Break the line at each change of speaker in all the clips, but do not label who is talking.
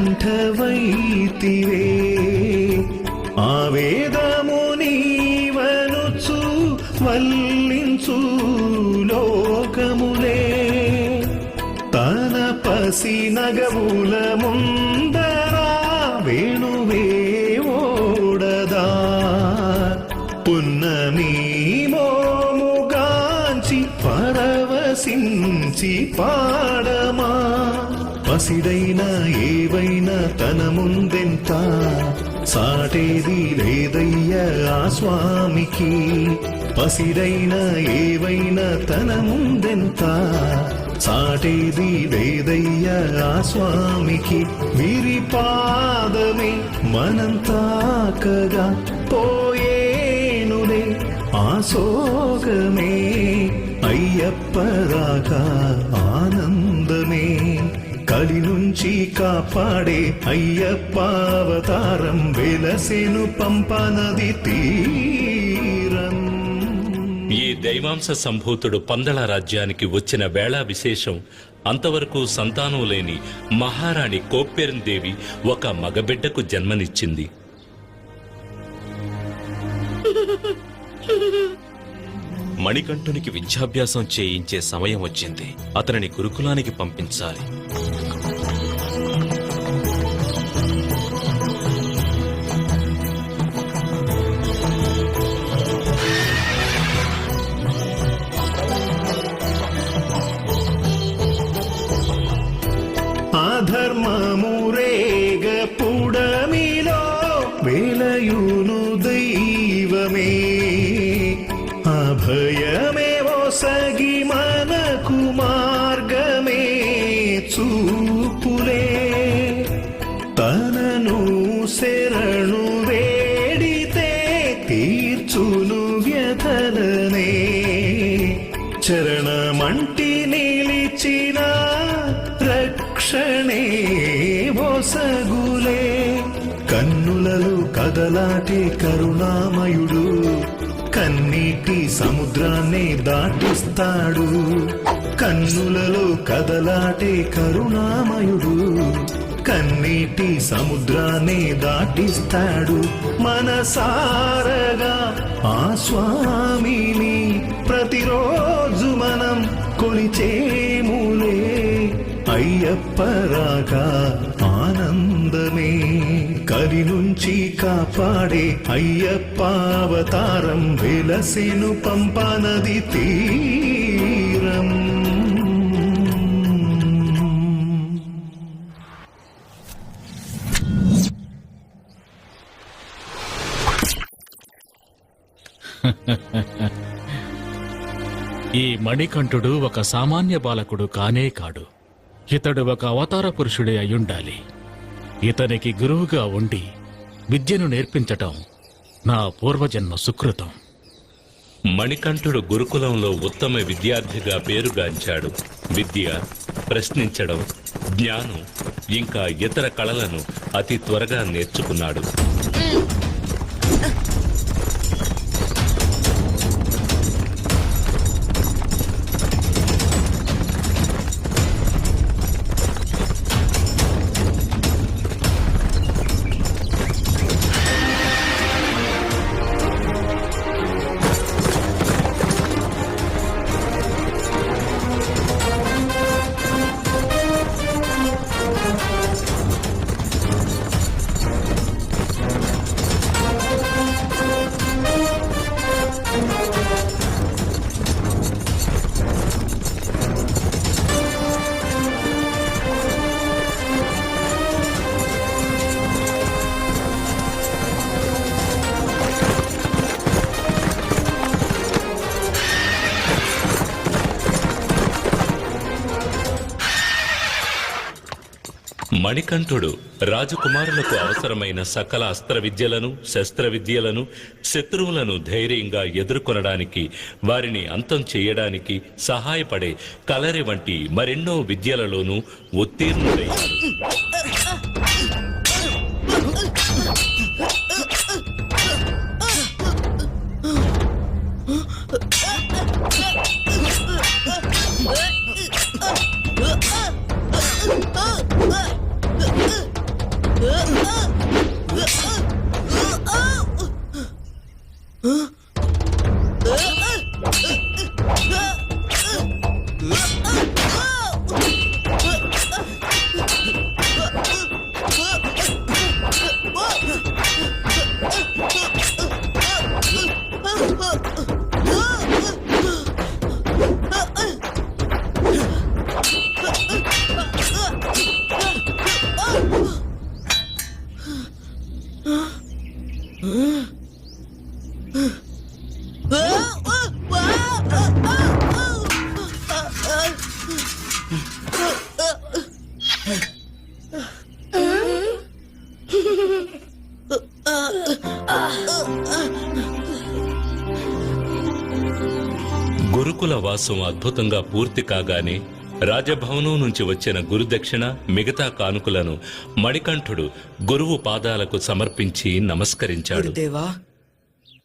కంఠవైతివే. ఆవేదము నీవనుచు వల్లించు లోకములే. తన పసి నగవుల ముందరా వేణువే ఓడదా. పున్నమి మోముగాంచి పరవశించి పాడమా. పసిడైనా ఏవైనా తన ముందెంత? సాటేది లేదయ్యా ఆ స్వామికి. పసిడైనా ఏవైనా తన ముందెంత? సాటేది లేదయ్యా ఆ స్వామికి. వీరి పాదమే మనం తాకగా పోయేనులే. ఆ సోగమే అయ్యప్పరాగా ఆనందమే. కలి నుంచి కాపాడే అయ్యప్ప అవతారం వెలసెను పంపనది తీరం.
ఈ దైవాంశ సంభూతుడు పందళ రాజ్యానికి వచ్చిన వేళ విశేషం అంతవరకు సంతానం లేని మహారాణి కోప్పెరందేవి ఒక మగబిడ్డకు జన్మనిచ్చింది.
మణికంఠునికి విద్యాభ్యాసం చేయించే సమయం వచ్చింది. అతనిని గురుకులానికి పంపించాలి.
ദൈവമേ അഭയമേവോ സഖിമാ కదలాటి కరుణామయుడు. కన్నీటి సముద్రాన్ని దాటిస్తాడు. కన్నులలో కదలాటే కరుణామయుడు. కన్నీటి సముద్రాన్ని దాటిస్తాడు. మనసారగా ఆ స్వామిని ప్రతిరోజు మనం కొలిచేములే. అయ్యప్పరాగా ఆనందమే. కలి నుంచి కాపాడే అయ్యప్ప అవతారం వెలసెను పంపనది తీరం.
ఈ మణికంఠుడు ఒక సామాన్య బాలకుడు కానే కాడు. ఇతడు ఒక అవతార పురుషుడే అయ్యుండాలి. ఇతనికి గురువుగా ఉండి విద్యను నేర్పించటం నా పూర్వజన్మ సుకృతం.
మణికంఠుడు గురుకులంలో ఉత్తమ విద్యార్థిగా పేరుగాంచాడు. విద్య ప్రశ్నించడం జ్ఞానం ఇంకా ఇతర కళలను అతి త్వరగా నేర్చుకున్నాడు. మణికంఠుడు రాజకుమారులకు అవసరమైన సకల అస్త్ర విద్యలను శస్త్ర విద్యలను శత్రువులను ధైర్యంగా ఎదుర్కొనడానికి వారిని అంతం చేయడానికి సహాయపడే కలరి వంటి మరెన్నో విద్యలలోనూ ఉత్తీర్ణుడయ్యాడు 으, 으, 으, 으, 으, 으, 으. 어? గురుకుల వాసం అద్భుతంగా పూర్తి కాగానే రాజభవనం నుంచి వచ్చిన గురుదక్షిణ మిగతా కానుకలను మణికంఠుడు గురువు పాదాలకు సమర్పించి నమస్కరించాడు.
దేవా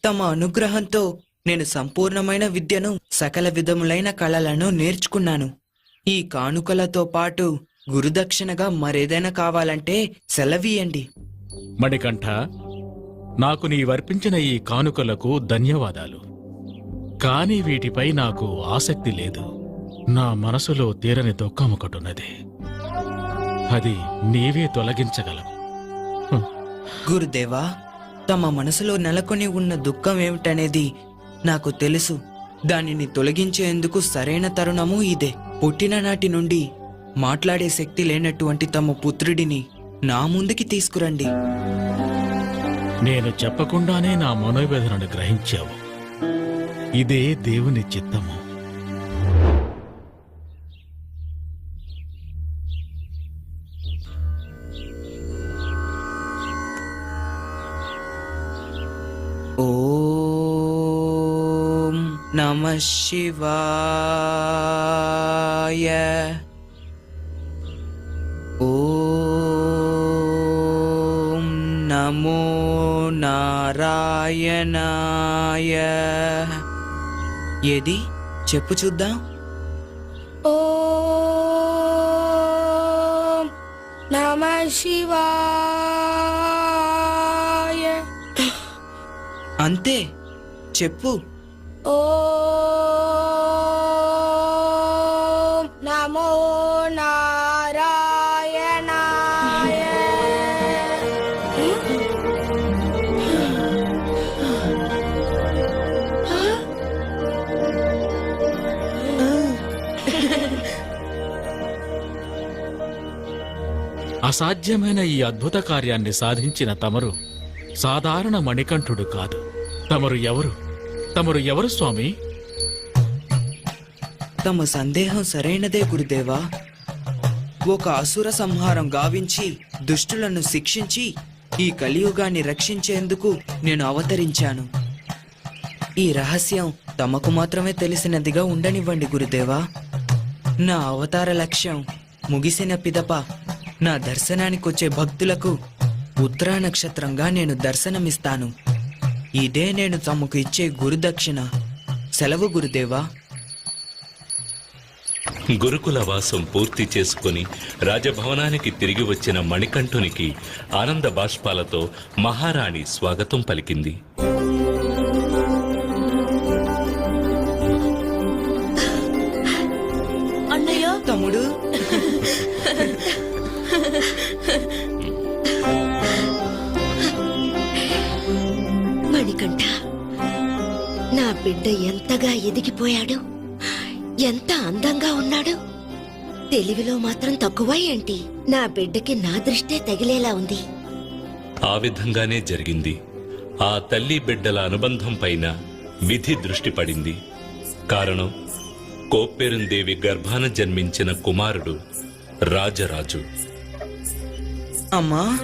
తమ అనుగ్రహంతో నేను సంపూర్ణమైన విద్యను సకల విధములైన కళలను నేర్చుకున్నాను. ఈ కానుకలతో పాటు గురుదక్షిణగా మరేదైనా కావాలంటే సెలవీయండి.
మణికంఠ నాకు నీవర్పించిన ఈ కానుకలకు ధన్యవాదాలు. కానీ వీటిపై నాకు ఆసక్తి లేదు. నా మనసులో తీరని దుఃఖం ఒకటున్నది. అది నీవే తొలగించగలవు.
గురుదేవా తమ మనసులో నెలకొని ఉన్న దుఃఖం ఏమిటనేది నాకు తెలుసు. దానిని తొలగించేందుకు సరైన తరుణము ఇదే. పుట్టిన నాటి నుండి మాట్లాడే శక్తి లేనటువంటి తమ పుత్రుడిని నా ముందుకి తీసుకురండి.
నేను చెప్పకుండానే నా మనోవేదనను గ్రహించావు. ఇదే దేవుని చిత్తము.
నమ శివాయ. ఓం నమో నారాయణాయ. ఏది? చెప్పు చూద్దాం.
ఓం నమ శివాయ.
అంతే చెప్పు.
ఓం
అసాధ్యమైన ఈ అద్భుత కార్యాన్ని సాధించిన తమరు సాధారణ మణికంఠుడు కాదు. తమరు ఎవరు? తమరు ఎవరు స్వామి?
తమ సందేహం సరైనదే గురుదేవా. ఒక అసుర సంహారం గావించి దుష్టులను శిక్షించి ఈ కలియుగాన్ని రక్షించేందుకు నేను అవతరించాను. ఈ రహస్యం తమకు మాత్రమే తెలిసినదిగా ఉండనివ్వండి గురుదేవా. నా అవతార లక్ష్యం ముగిసిన పిదప నా దర్శనానికొచ్చే భక్తులకు ఉత్తరా నక్షత్రంగా నేను దర్శనమిస్తాను. ఇదే నేను తమకు ఇచ్చే గురుదక్షిణ. సెలవు గురుదేవా.
గురుకుల వాసం పూర్తి చేసుకుని రాజభవనానికి తిరిగి వచ్చిన మణికంఠునికి ఆనంద బాష్పాలతో మహారాణి స్వాగతం పలికింది.
బిడ్డ ఎంతగా ఎదిగిపోయాడు? ఎంత అందంగా ఉన్నాడు? తెలివిలో మాత్రం తక్కువ ఏంటి? నా బిడ్డకి నా దృష్టే తగిలేలా ఉంది.
ఆ విధంగానే జరిగింది. ఆ తల్లి బిడ్డల అనుబంధం పైన విధి దృష్టి పడింది. కారణం కోప్పెరుందేవి గర్భాన జన్మించిన కుమారుడు రాజరాజు.
అమ్మా!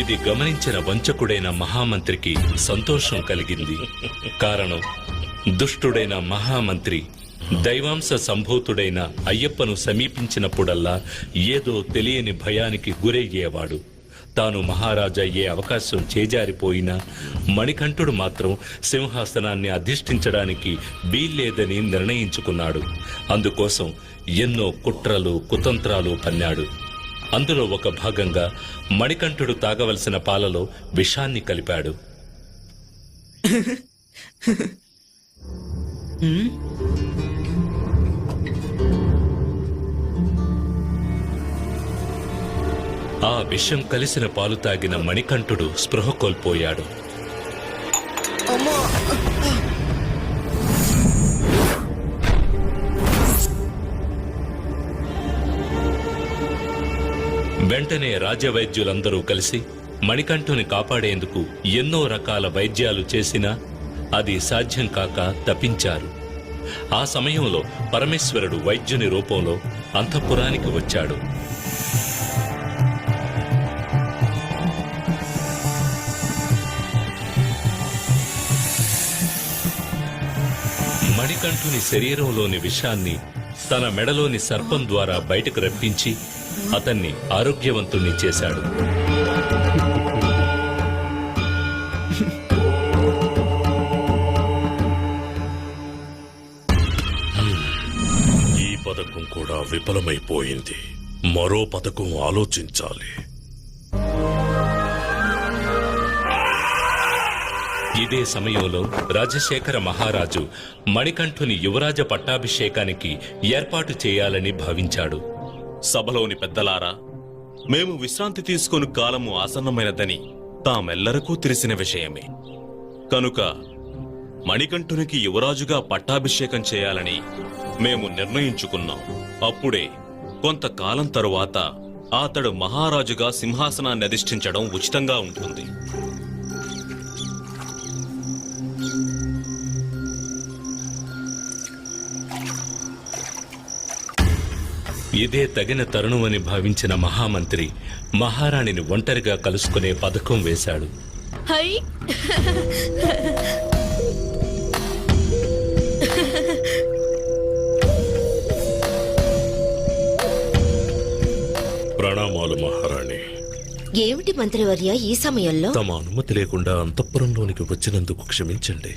ఇది గమనించిన వంచకుడైన మహామంత్రికి సంతోషం కలిగింది. కారణం దుష్టుడైన మహామంత్రి దైవాంశ సంభూతుడైన అయ్యప్పను సమీపించినప్పుడల్లా ఏదో తెలియని భయానికి గురయ్యేవాడు. తాను మహారాజయ్యే అవకాశం చేజారిపోయినా మణికంఠుడు మాత్రం సింహాసనాన్ని అధిష్ఠించడానికి వీల్లేదని నిర్ణయించుకున్నాడు. అందుకోసం ఎన్నో కుట్రలు కుతంత్రాలు పన్నాడు అందులో ఒక భాగంగా మణికంఠుడు తాగవలసిన పాలలో విషాన్ని కలిపాడు. ఆ విషం కలిసిన పాలు తాగిన మణికంఠుడు స్పృహ కోల్పోయాడు. వెంటనే రాజవైద్యులందరూ కలిసి మణికంఠుని కాపాడేందుకు ఎన్నో రకాల వైద్యాలు చేసినా అది సాధ్యం కాక తప్పించారు. ఆ సమయంలో పరమేశ్వరుడు వైద్యుని రూపంలో అంతఃపురానికి వచ్చాడు. మణికంఠుని శరీరంలోని విషాన్ని తన మెడలోని సర్పం ద్వారా బయటకు రప్పించి అతన్ని ఆరోగ్యవంతుణ్ణి చేశాడు.
ఈ పథకం కూడా విఫలమైపోయింది. మరో పథకం ఆలోచించాలి.
ఇదే సమయంలో రాజశేఖర మహారాజు మణికంఠుని యువరాజ పట్టాభిషేకానికి ఏర్పాటు చేయాలని భావించాడు.
సభలోని పెద్దలారా మేము విశ్రాంతి తీసుకొని కాలము ఆసన్నమైనదని తామెల్లరకూ తెలిసిన విషయమే. కనుక మణికంఠునికి యువరాజుగా పట్టాభిషేకం చేయాలని మేము నిర్ణయించుకున్నాం. అప్పుడే కొంతకాలం తరువాత అతడు మహారాజుగా సింహాసనాన్ని అధిష్ఠించడం ఉచితంగా ఉంటుంది.
ఇదే తగిన తరుణమని భావించిన మహామంత్రి మహారాణిని ఒంటరిగా కలుసుకునే పథకం వేశాడు.
హై.
ప్రణామాలు మహారాణి.
ఏమిటి మంత్రివర్య ఈ సమయంలో?
తమ అనుమతి లేకుండా అంతఃపురంలోనికి వచ్చినందుకు క్షమించండి.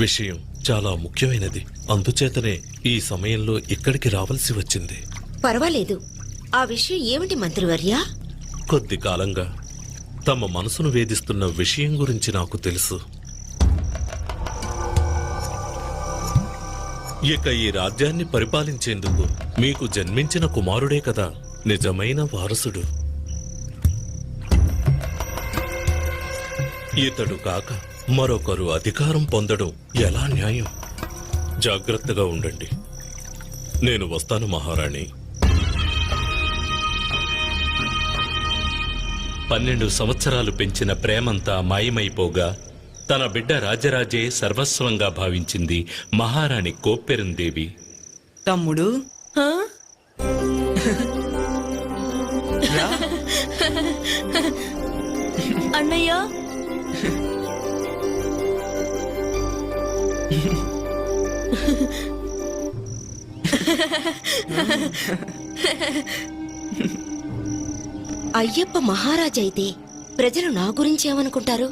విషయం చాలా ముఖ్యమైనది. అందుచేతనే ఈ సమయంలో ఇక్కడికి రావాల్సి వచ్చింది.
పర్వాలేదు. ఆ విషయం ఏమిటి మంత్రివర్య?
కొద్ది కాలంగా తమ మనసును వేధిస్తున్న విషయం గురించి నాకు తెలుసు. ఇక ఈ రాజ్యాన్ని పరిపాలించేందుకు మీకు జన్మించిన కుమారుడే కదా నిజమైన వారసుడు. ఇతడు కాక మరొకరు అధికారం పొందడం ఎలా న్యాయం? జాగ్రత్తగా ఉండండి. నేను వస్తాను మహారాణి.
పన్నెండు సంవత్సరాలు పెంచిన ప్రేమంతా మాయమైపోగా తన బిడ్డ రాజరాజే సర్వస్వంగా భావించింది మహారాణి కోప్పెరందేవి.
తమ్ముడు?
అన్నయ్య?
అయ్యప్ప మహారాజైతే ప్రజలు నా గురించి ఏమనుకుంటారు?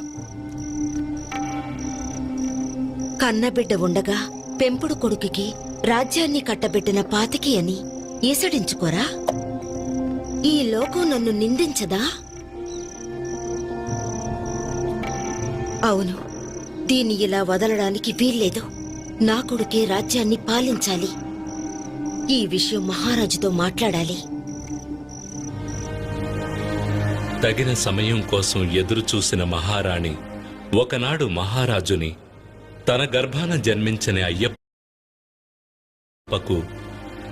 కన్నబిడ్డ ఉండగా పెంపుడు కొడుకుకి రాజ్యాన్ని కట్టబెట్టిన పాతికి అని ఈసడించుకోరా ఈ లోకం నన్ను నిందించదా? అవును దీన్ని ఇలా వదలడానికి వీల్లేదు. నా కొడుకే రాజ్యాన్ని పాలించాలి. ఈ విషయం మహారాజుతో మాట్లాడాలి.
తగిన సమయం కోసం ఎదురుచూసిన మహారాణి ఒకనాడు మహారాజుని తన గర్భాన జన్మించని అయ్యప్పకు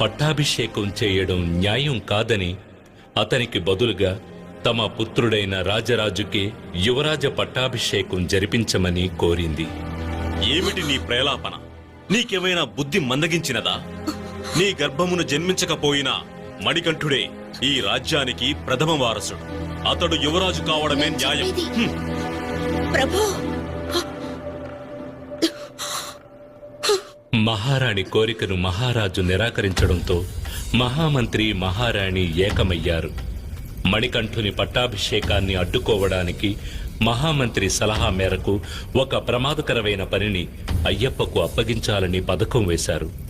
పట్టాభిషేకం చేయడం న్యాయం కాదని అతనికి బదులుగా తమ పుత్రుడైన రాజరాజుకి యువరాజ పట్టాభిషేకం జరిపించమని కోరింది.
ఏమిటి నీ ప్రేలాపన? నీకేమైనా బుద్ధి మందగించినదా? నీ గర్భమును జన్మించకపోయినా మణికంఠుడే ఈ రాజ్యానికి ప్రథమ వారసుడు. అతడు యువరాజు కావడమే న్యాయం.
ప్రభు!
మహారాణి కోరికను మహారాజు నిరాకరించడంతో మహామంత్రి మహారాణి ఏకమయ్యారు. మణికంఠుని పట్టాభిషేకాన్ని అడ్డుకోవడానికి మహామంత్రి సలహా మేరకు ఒక ప్రమాదకరమైన పనిని అయ్యప్పకు అప్పగించాలని పథకం వేశారు.